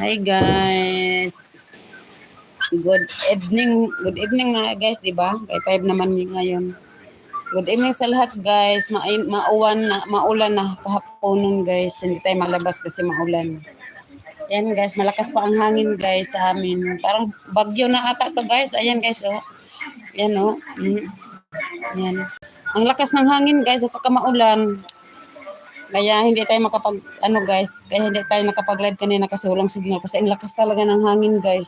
Hi guys. Good evening. Good evening na guys, di ba? Kay 5 naman ngayon. Good evening sa lahat guys. Ma mauwan na, maulan na kahapon guys. Hindi tayo malabas kasi maulan. Yan guys, malakas pa ang hangin guys sa amin. Parang bagyo na ata to guys. Ayan guys, oh. Yan oh. Mm. Yan. Ang lakas ng hangin guys at saka maulan. Kaya hindi tayo makapag, ano guys, kaya hindi tayo nakapag-live kanina kasi walang signal. Kasi ang lakas talaga ng hangin guys.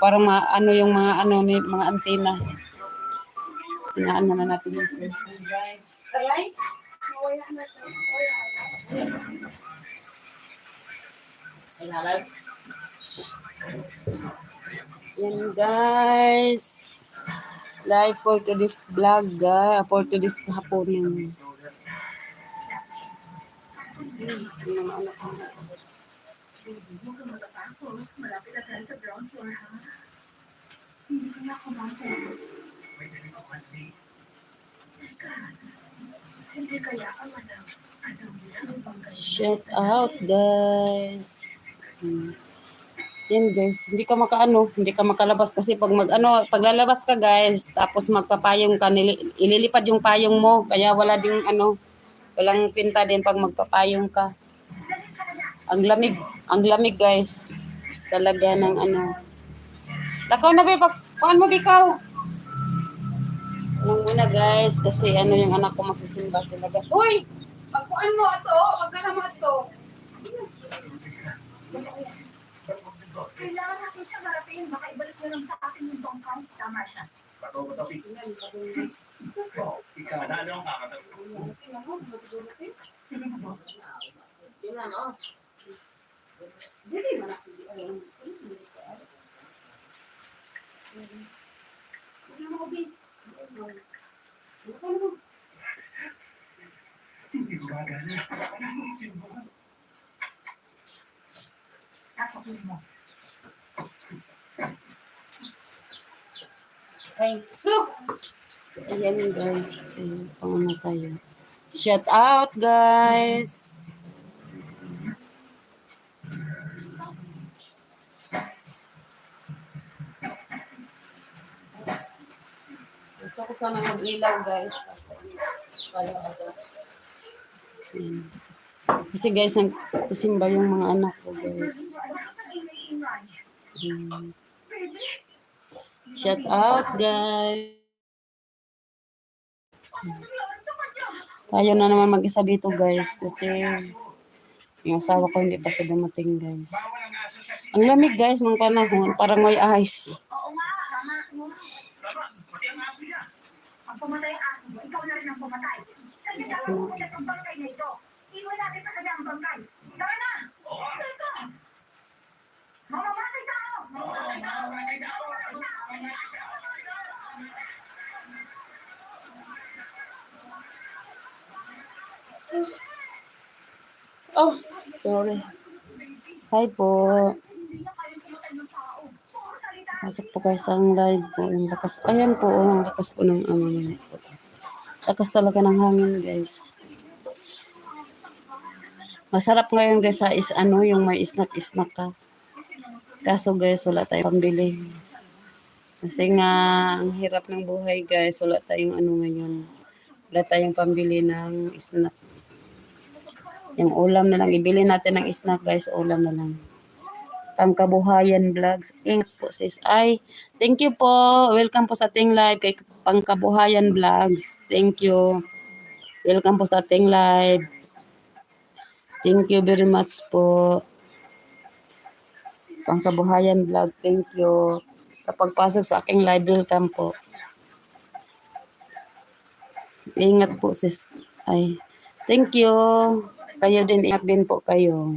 Parang ma, ano yung mga ano ni mga antena. Inaano na natin yung sensor guys. Aray! Inalag. Yan guys. Live for today's vlog guys. For today's hapon yun. Shout out guys. Hmm. Yan guys, hindi ka makaano, hindi ka makalabas kasi pag mag ano, paglalabas ka guys, tapos magpapayong ka, ililipad yung payong mo, kaya wala ding ano, walang pinta din pag magpapayong ka. Ang lamig, ang lamig guys. Talaga ng ano. Lakaw na ba, pag, kuhan mo bikaw. Anong muna guys, kasi ano yung anak ko magsisimba sila guys. Hoy! Pagkuhan mo ato, pagkala mo ato. Kailangan natin siya marating. Baka ibalik na lang sa akin yung bangkang. Tama siya. Bato, bato, pi. Ikaw na, ano ang kakatawa? Dili man ako di alam. Hindi gumagana. Sinubukan. Tapakin mo. Ay, so. So ayan guys. Ayan, pangano tayo. Shout out guys. Gusto ko sana mag-ilaw guys. Kasi, pala ako. Ayan. Kasi guys, nag sasimba yung mga anak ko guys. Shout out guys. Tayo na naman mag-isa dito guys kasi yung asawa ko hindi pa sa dumating guys. Ang lamig guys ng panahon, parang may ice. Ang pumatay ang aso mo, ikaw na rin ang pumatay. Sa dapat pumatay ang bangkay na ito. Iwan natin sa kanya ang bangkay. Tara na! Mamamatay tayo! Oh, sorry. Hi po. Pasok po kayo sa live po. Yung lakas, ayan po, oh, ang lakas po ng ano. Lakas talaga ng hangin guys. Masarap ngayon guys sa is ano, yung may snack-snack ka. Kaso guys, wala tayong pambili. Kasi nga, ang hirap ng buhay guys. Wala tayong ano ngayon. Wala tayong pambili ng snack. Yung ulam na lang. Ibili natin ng snack guys. Ulam na lang. Pangkabuhayan vlogs. Ingat po sis. Ay, thank you po. Welcome po sa ating live kay Pangkabuhayan vlogs. Thank you. Welcome po sa ating live. Thank you very much po. Pangkabuhayan vlog. Thank you. Sa pagpasok sa aking live, welcome po. Ingat po sis. Ay, thank you. Kayo din, ingat din po kayo.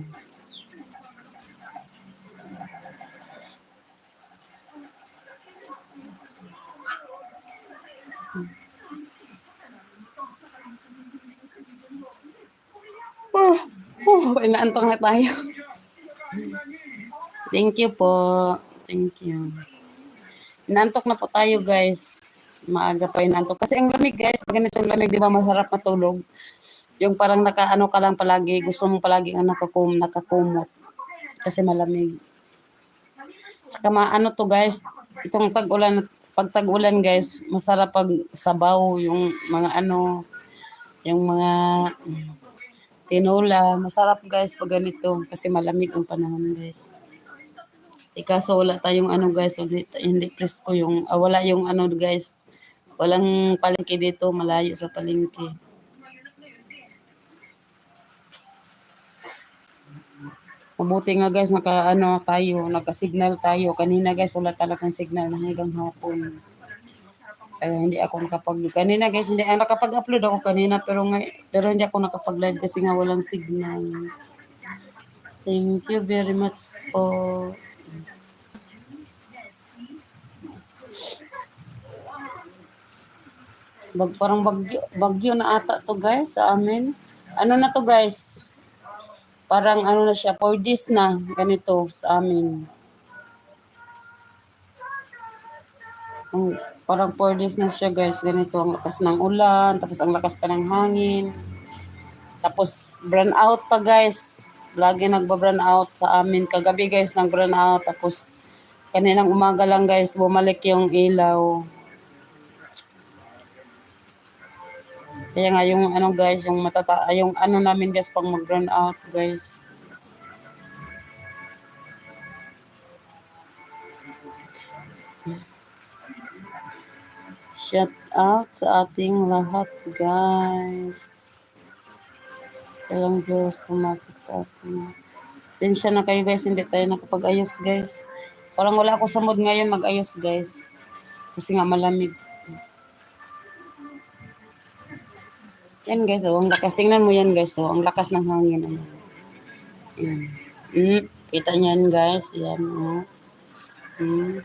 Oh, oh, inaantong na tayo. Thank you po. Thank you. Inantok na po tayo, guys. Maaga pa inantok. Kasi ang lamig, guys. Pag ganitong lamig, di ba masarap matulog? Yung parang nakaano ka lang palagi, gusto mo palagi ang nakakum, nakakumot. kasi malamig. Saka ma- ano to guys, itong tag-ulan, pag tag-ulan guys, masarap pag sabaw yung mga ano, yung mga tinola. Masarap guys pag ganito kasi malamig ang panahon guys. Eh, kaso wala tayong ano guys, hindi, hindi presko yung, ah, wala yung ano guys, walang palengke dito, malayo sa palengke. Mabuti nga guys, naka ano tayo, naka-signal tayo. Kanina guys, wala talagang signal na hanggang hapon. Kaya hindi ako nakapag kanina guys, hindi ako nakapag-upload ako kanina pero nga pero hindi ako nakapag-live kasi nga walang signal. Thank you very much po. Bag, parang bagyo, bagyo na ata to guys sa amin. Ano na to guys? Parang ano na siya, 4 days na ganito sa amin. Ang, parang 4 days na siya guys, ganito ang lakas ng ulan, tapos ang lakas pa ng hangin. Tapos burn out pa guys. Lagi nagba-burn out sa amin. Kagabi guys, nag-burn out. Tapos kaninang umaga lang guys, bumalik yung ilaw. Kaya nga yung ano guys, yung matata yung ano namin guys pang mag-burn out guys. Shout out sa ating lahat guys. Sa lang viewers pumasok sa atin. Sensya na kayo guys, hindi tayo nakapag-ayos guys. Parang wala ako sa mood ngayon mag-ayos guys. Kasi nga malamig. Yan guys, oh, ang lakas. Tingnan mo yan guys, oh, ang lakas ng hangin. Ayan. Ayan. Mm, kita niyan guys, yan. Oh. Mm.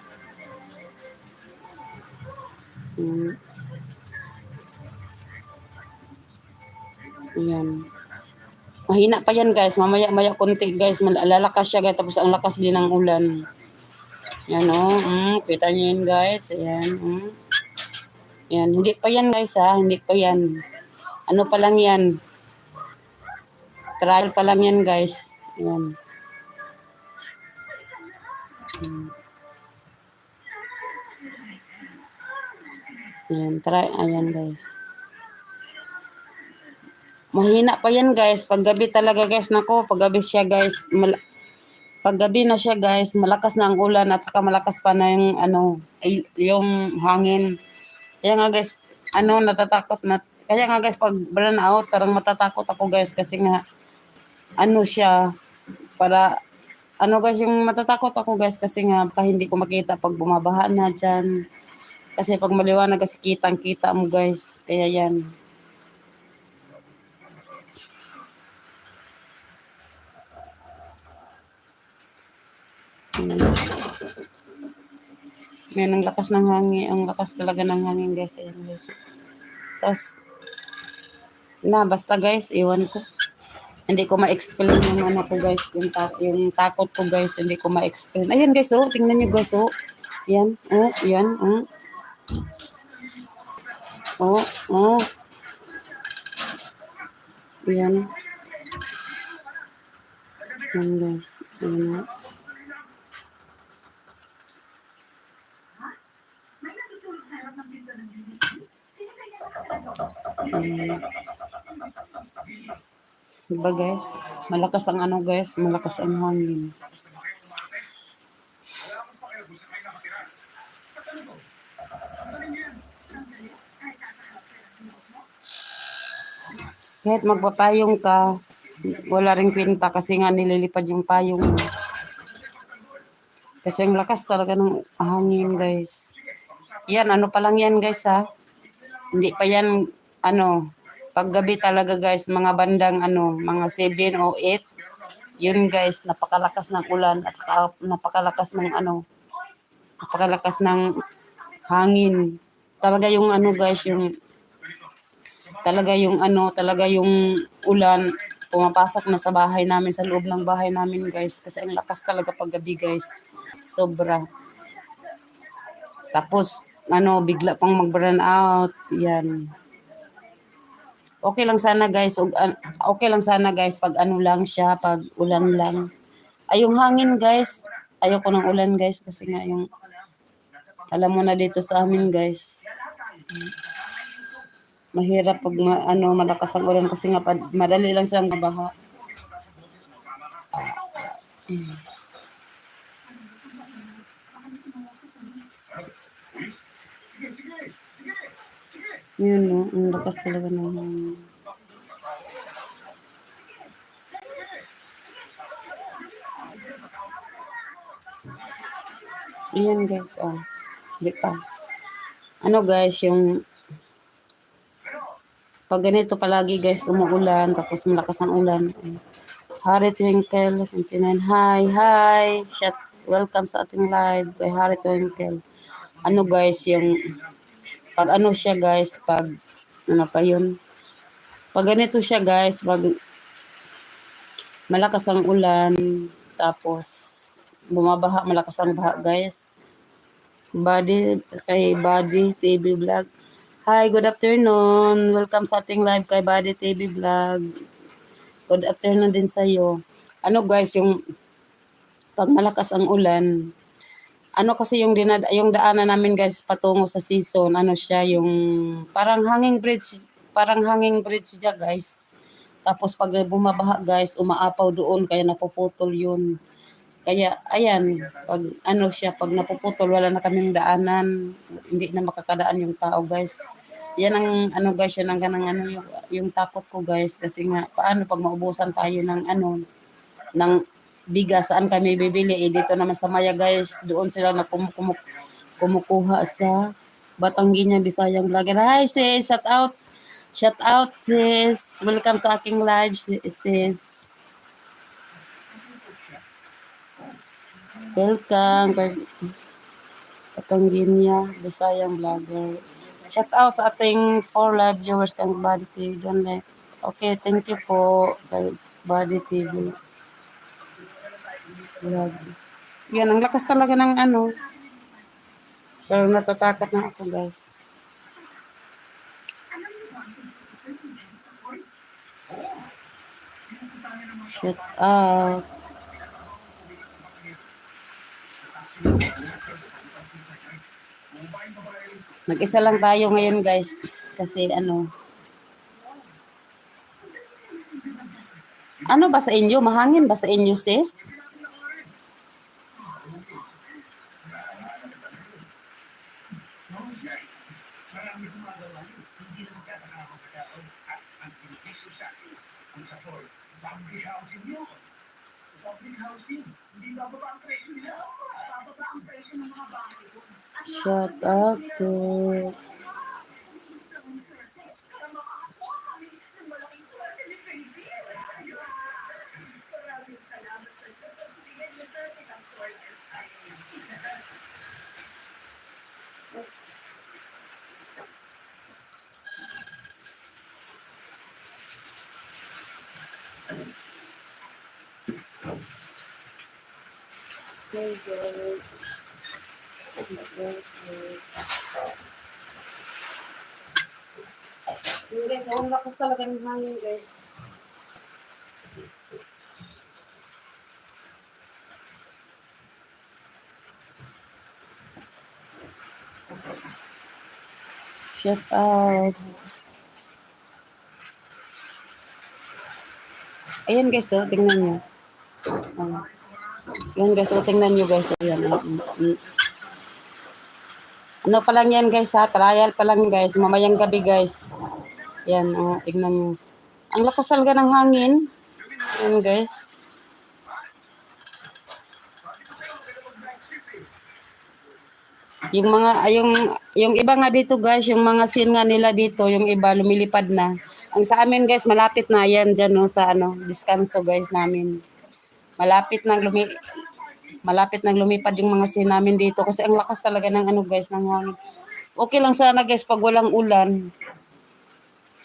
Mm. Ayan. Mahina pa yan guys, mamaya-maya konti guys, lalakas siya guys, tapos ang lakas din ng ulan. Yan oh, mm, kita niyo yan guys, ayan. Mm. Yan, hindi pa yan guys ha, hindi pa yan. Ano pa lang yan? Trial pa lang yan, guys. Yan. Hmm. Yan, try. Ayan, guys. Mahina pa yan, guys. Paggabi talaga, guys. Nako, paggabi siya, guys. Mal paggabi na siya, guys. Malakas na ang ulan at saka malakas pa na yung, ano, yung hangin. Kaya nga, guys, ano, natatakot na kaya nga guys, pag burn out, parang matatakot ako guys kasi nga, ano siya, para, ano guys, yung matatakot ako guys kasi nga, baka hindi ko makita pag bumabaha na dyan. Kasi pag maliwanag kasi kitang kita mo guys, kaya yan. Ayan. Yan, ang lakas ng hangin, ang lakas talaga ng hangin guys, ayan guys. Tapos, na basta guys, iwan ko. Hindi ko ma-explain yung ano ko guys, yung, ta- yung takot ko guys, hindi ko ma-explain. Ayan guys, oh, tingnan niyo guys, oh. Yan, oh, yan, oh. Oh, oh. Yan. Yan guys, ayan, oh. May Diba guys, malakas ang ano guys, malakas ang hangin. Kahit magpapayong ka, wala ring kwenta kasi nga nililipad yung payong. Kasi ang lakas talaga ng hangin guys. Yan, ano pa lang yan guys ha. Hindi pa yan, ano, paggabi talaga guys, mga bandang ano, mga 7 o 8. Yun guys, napakalakas ng ulan at saka napakalakas ng ano, napakalakas ng hangin. Talaga yung ano guys, yung talaga yung ano, talaga yung ulan pumapasok na sa bahay namin, sa loob ng bahay namin guys. Kasi ang lakas talaga paggabi guys. Sobra. Tapos, ano, bigla pang mag-burn out. Yan. Okay lang sana guys. Okay lang sana guys pag ano lang siya, pag ulan lang. Ay, yung hangin guys. Ayoko ng ulan guys kasi nga yung alam mo na dito sa amin guys. Mahirap pag ma, ano, malakas ang ulan kasi nga pad- madali lang silang mabaha. Pulis? Sige, sige, sige, sige. Yun no, ang lakas talaga ng hangin. Ayan guys, oh. Di pa. Ano guys, yung pag ganito palagi guys, umuulan, tapos malakas ang ulan. Harry Twinkle, 29. Hi, hi. Shout, welcome sa ating live kay Harry Twinkle. Ano guys, yung pag ano siya guys, pag ano pa yun? Pag ganito siya guys, pag malakas ang ulan, tapos bumabaha, malakas ang baha guys. Body, kay Body TV Vlog. Hi, good afternoon. Welcome sa ating live kay Body TV Vlog. Good afternoon din sa iyo. Ano guys, yung pag malakas ang ulan, ano kasi yung dinad yung daanan namin guys patungo sa season, ano siya yung parang hanging bridge, parang hanging bridge siya guys. Tapos pag bumabaha guys, umaapaw doon kaya napuputol yun. Kaya ayan, pag ano siya, pag napuputol wala na kaming daanan, hindi na makakadaan yung tao guys. Yan ang ano guys, yan ang ganang ano yung, yung takot ko guys kasi nga paano pag maubusan tayo ng ano ng bigas saan kami bibili? Eh dito naman sa Maya guys. Doon sila na kum, kum, kumukuha sa Batangginya Bisayang Vlogger. Hi sis. Shout out. Shout out sis. Welcome sa aking live sis. Welcome Batangginya Bisayang Vlogger. Shout out sa ating four live viewers kang Body TV like okay thank you po Body TV Vlog. Yan, ang lakas talaga ng ano. Pero natatakot na ako, guys. Shut up. Mag-isa lang tayo ngayon, guys. Kasi ano. Ano ba sa inyo? Mahangin ba sa inyo, sis? Guys. Guys, ang lakas talaga ng guys. Ayan guys, oh, tingnan nyo. Oh. Yan guys, oh, tingnan nyo guys. Ayan, oh. Mm, mm. Ano pa lang yan guys ha, trial pa lang guys, mamayang gabi guys. Yan, oh, tingnan nyo. Ang lakas talaga ng hangin. Yan guys. Yung mga, ay, yung, yung iba nga dito guys, yung mga scene nga nila dito, yung iba lumilipad na. Ang sa amin guys, malapit na yan dyan no, sa ano, diskanso guys namin. Malapit nang lumi malapit nang lumipad yung mga scene namin dito kasi ang lakas talaga ng ano guys, ng hangin. Okay lang sana guys pag walang ulan.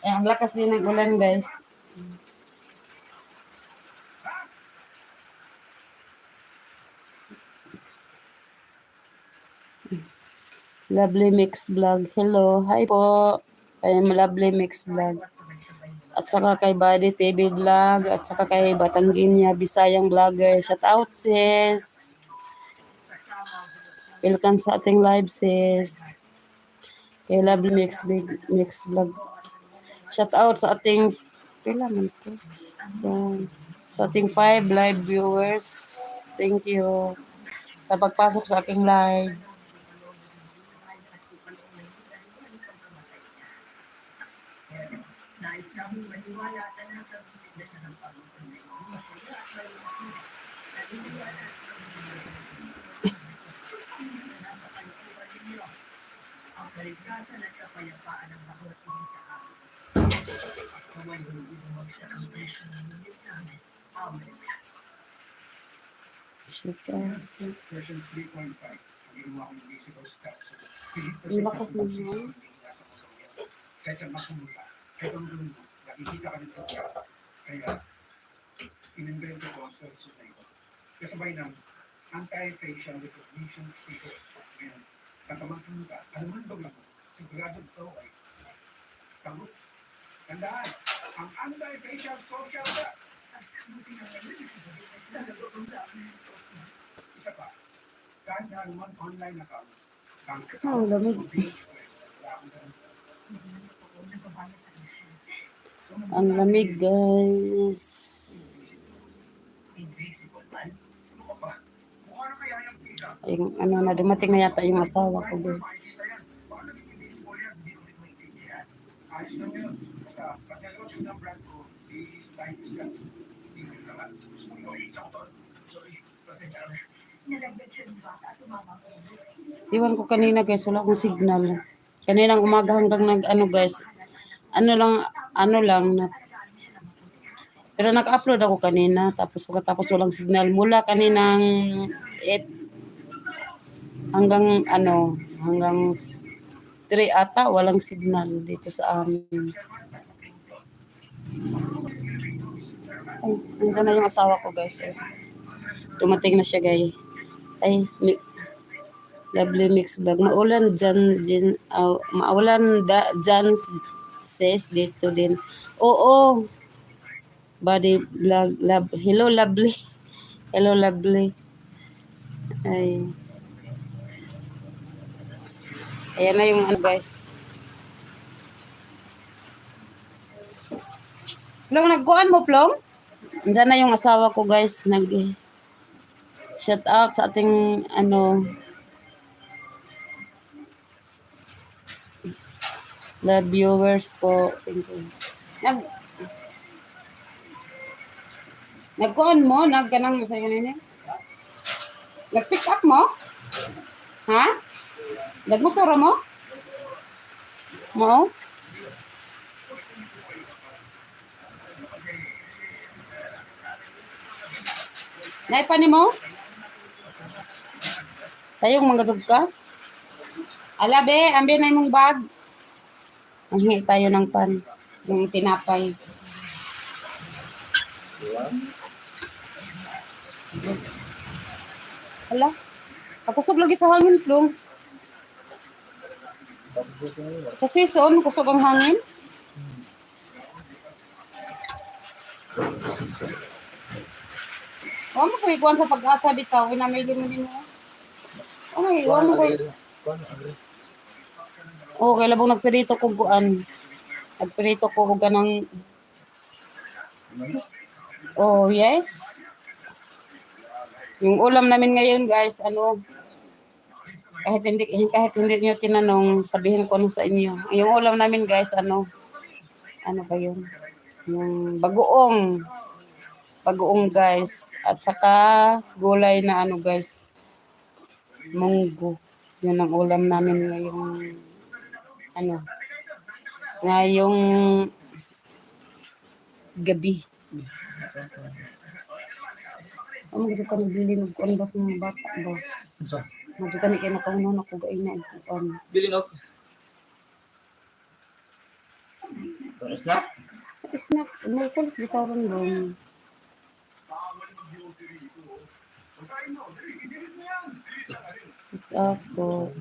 Eh, ang lakas din ng ulan guys. Lovely Mix Vlog. Hello. Hi po. I am Lovely Mix Vlog. At saka kay Buddy TV Vlog, at saka kay Batangginya Bisayang Vlogger. Shout out sis! Welcome sa ating live sis! Kay Lovely Mix, Big, Mix Vlog. Shout out sa ating pila man to? Sa, sa ating five live viewers. Thank you sa pagpasok sa aking live. Namin maniwala na nasa bisig na siya ng Panginoon na iyong masaya at malimaki. Naniniwala nasa kalooban ninyo ang kaligtasan at kapayapaan ng bawat isa sa amin. At kaway lumubog sa ang presyo ng ngunit namin. Amen. Version 3.5. Ang ginawa kong invisible steps. Ang lakas ng hangin. Kahit saan mapunta, kahit ang mundo, nakikita ka ng totoo. Kaya, inimbento ko ang selso na ito. Kasabay ng anti-facial recognition stickers. Ngayon, saan ka man pumunta, ano man daw lang, sigurado ito ay tagot. Tandaan, ang anti-facial social social. Isa pa, kahit na naman online account, bank Oh, lamig. wala akong ganun. Oo, nagbabayad na siya. Ang lamig, guys. Invisible man? Ano kaya yung ano na, dumating na yata yung asawa ko, guys. Iwan ko kanina, guys. Wala akong signal. Kaninang umaga hanggang nag, ano, guys. Ano lang, ano lang, na, pero nag-upload ako kanina, tapos pagkatapos walang signal. Mula kaninang 8 hanggang ano, hanggang 3 ata, walang signal dito sa amin. Ay, nandiyan na yung asawa ko guys. Eh. Dumating na siya guys. Ay, mi- lovely mix vlog. Maulan dyan, dyan aw- maulan da, dyan sis dito din. Oo, body vlog love hello lovely hello lovely ay ayan na yung ano guys Plong, nagkuhan mo, Plong? Andiyan na yung asawa ko, guys. Nag shout out sa ating, ano, the viewers po. Thank you. Nag, Nagkuhan mo? Nagganang sa kanina? Nag-pick up mo? Ha? Nagmotora mo? Mo? Naipa ni mo? Tayong mangasog ka? Alabe, ambi na imong bag. Manghingi tayo ng pan. Yung tinapay. Hala. Kakusog lagi sa hangin, Plong. Sa season, kusog ang hangin. Huwag mo ko ikuan sa pag-asa bitaw. Winamili mo din mo. Ay, huwag mo ko Oo, kaya labong nagpirito ko guan. Nagpirito ko kung ganang... Oh, yes. Yung ulam namin ngayon, guys, ano, kahit hindi kahit hindi niyo tinanong, sabihin ko na sa inyo. Yung ulam namin, guys, ano, ano ba yun? Yung bagoong. Bagoong, guys. At saka gulay na ano, guys. Munggo. Yun ang ulam namin ngayong ano, ngayong gabi. Ano gusto ka nabili ng kuan ba sa mga bata ba? Unsa? Madyo ka ni kaya nakahunon ako gaay na kuan. Bilin og. Snack? Snack, may kulis bitaw ron ron. Ako.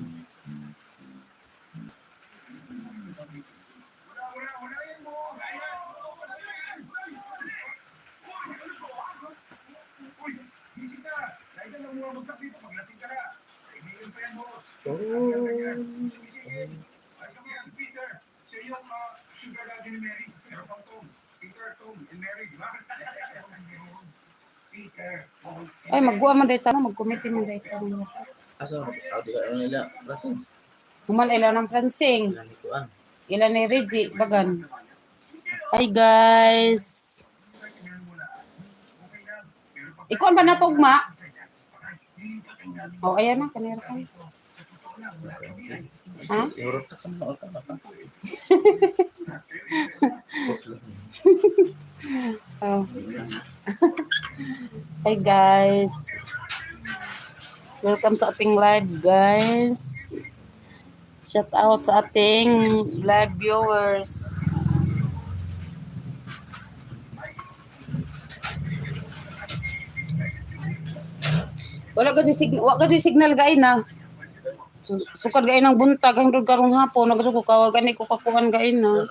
Bumagsak dito, maglasing ka na. Kaibigan pa yan, boss. Oh. Ay, sabi yan, si Peter. Siya yung ah, sugar daddy ni Mary. Pero pang Tom. Peter, Tom, and Mary, di ba? Peter, Tom, and Ay, magguwa man dahil tanong, mag-committee man dahil tanong. Aso, ako di ka ano nila. Basin. Human ilan ng ikuan. Ilan ni Reggie, bagan. Hi guys. Ikaw ba natugma? Oh, ayan na, kanira ka. Ha? Oh. Hi guys. Welcome sa ating live guys. Shout out sa ating live viewers. Wala ka signal, wala ka signal gay na. Su- Sukad gay ng buntag hangtod karong hapon, nagasuko kawagan ni ko kakuan gay na.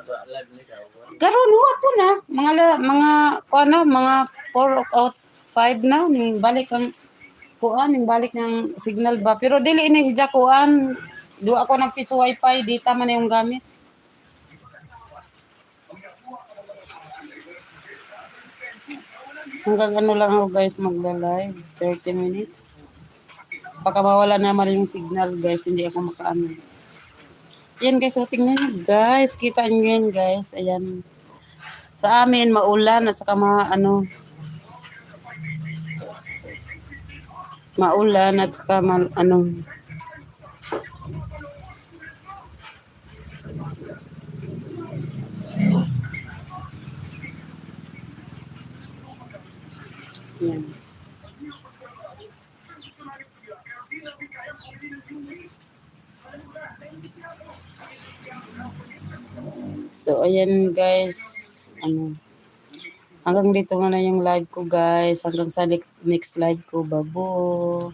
Karon wa po na mga la, mga kuan na mga 4 out 5 na ning balik ang kuan ning balik ng signal ba pero dili ini si kuan duwa ako ng piso wifi data man yung gamit Hanggang ano lang ako guys magla-live 30 minutes. Baka mawala naman yung signal guys, hindi ako makaano. Yan guys, so tingnan nyo guys. Kita nyo yan guys. Ayan. Sa amin, maulan at saka mga ano. Maulan at saka ma, ano. Yan. So, ayan guys. Ano. Hanggang dito na yung live ko guys. Hanggang sa next live ko. Babo.